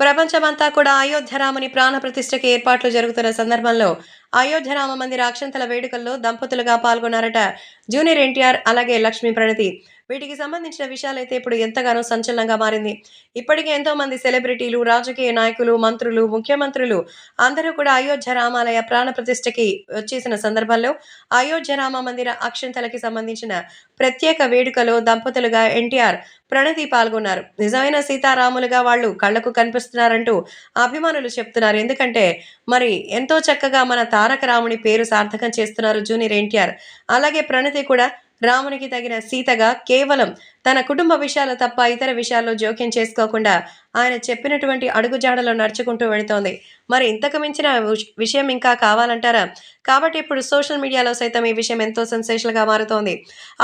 ప్రపంచమంతా కూడా అయోధ్య రాముని ప్రాణ ప్రతిష్టకి ఏర్పాట్లు జరుగుతున్న సందర్భంలో అయోధ్య రామ మందిర అక్షంతల వేడుకల్లో దంపతులుగా పాల్గొన్నారట జూనియర్ ఎన్టీఆర్ అలాగే లక్ష్మీ ప్రణతి. వీటికి సంబంధించిన విషయాలైతే ఇప్పుడు ఎంతగానో సంచలనంగా మారింది. ఇప్పటికే ఎంతో మంది సెలబ్రిటీలు రాజకీయ నాయకులు మంత్రులు ముఖ్యమంత్రులు అందరూ కూడా అయోధ్య రామాలయ ప్రాణ ప్రతిష్టకి వచ్చేసిన సందర్భంలో అయోధ్య రామ మందిర అక్షంతలకి సంబంధించిన ప్రత్యేక వేడుకలో దంపతులుగా ఎన్టీఆర్ ప్రణతి పాల్గొన్నారు. నిజమైన సీతారాములుగా వాళ్ళు కళ్ళకు కనిపిస్తున్నారంటూ అభిమానులు చెప్తున్నారు. ఎందుకంటే మరి ఎంతో చక్కగా మన తారక రాముని పేరు సార్థకం చేస్తున్నారు జూనియర్ ఎన్టీఆర్. అలాగే ప్రణతి కూడా రామునికి తగిన సీతగా కేవలం తన కుటుంబ విషయాలు తప్ప ఇతర విషయాల్లో జోక్యం చేసుకోకుండా ఆయన చెప్పినటువంటి అడుగుజాడలో నడుచుకుంటూ వెళుతోంది. మరి ఇంతకు మించిన విషయం ఇంకా కావాలంటారా? కాబట్టి ఇప్పుడు సోషల్ మీడియాలో సైతం ఈ విషయం ఎంతో సెన్సేషన్గా మారుతోంది.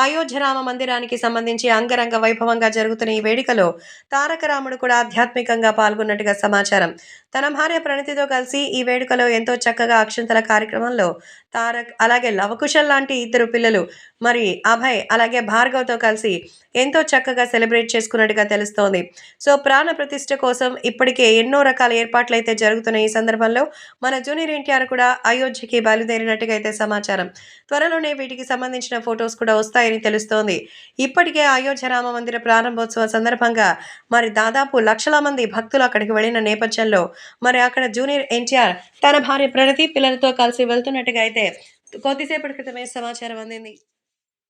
అయోధ్య రామ మందిరానికి సంబంధించి అంగరంగ వైభవంగా జరుగుతున్న ఈ వేడుకలో తారక రాముడు కూడా ఆధ్యాత్మికంగా పాల్గొన్నట్టుగా సమాచారం. తన భార్య ప్రణతితో కలిసి ఈ వేడుకలో ఎంతో చక్కగా అక్షంతల కార్యక్రమంలో తారక్ అలాగే లవకుశల్ లాంటి ఇద్దరు పిల్లలు మరి అభయ్ అలాగే భార్గవ్తో కలిసి ఎంతో చక్కగా సెలబ్రేట్ చేసుకున్నట్టుగా తెలుస్తోంది. సో ప్రాణ ప్రతిష్ఠ కోసం ఇప్పటికే ఎన్నో రకాల ఏర్పాట్లు అయితే జరుగుతున్న ఈ సందర్భంలో. మన జూనియర్ ఎన్టీఆర్ కూడా అయోధ్యకి బయలుదేరినట్టుగా అయితే సమాచారం. త్వరలోనే వీటికి సంబంధించిన ఫొటోస్ కూడా వస్తాయని తెలుస్తోంది. ఇప్పటికే అయోధ్య రామ మందిర ప్రారంభోత్సవం సందర్భంగా మరి దాదాపు లక్షల మంది భక్తులు అక్కడికి వెళ్ళిన నేపథ్యంలో మరి అక్కడ జూనియర్ ఎన్టీఆర్ తన భార్య ప్రణతి పిల్లలతో కలిసి వెళ్తున్నట్టుగా అయితే కొద్దిసేపటి క్రితమే సమాచారం అందింది.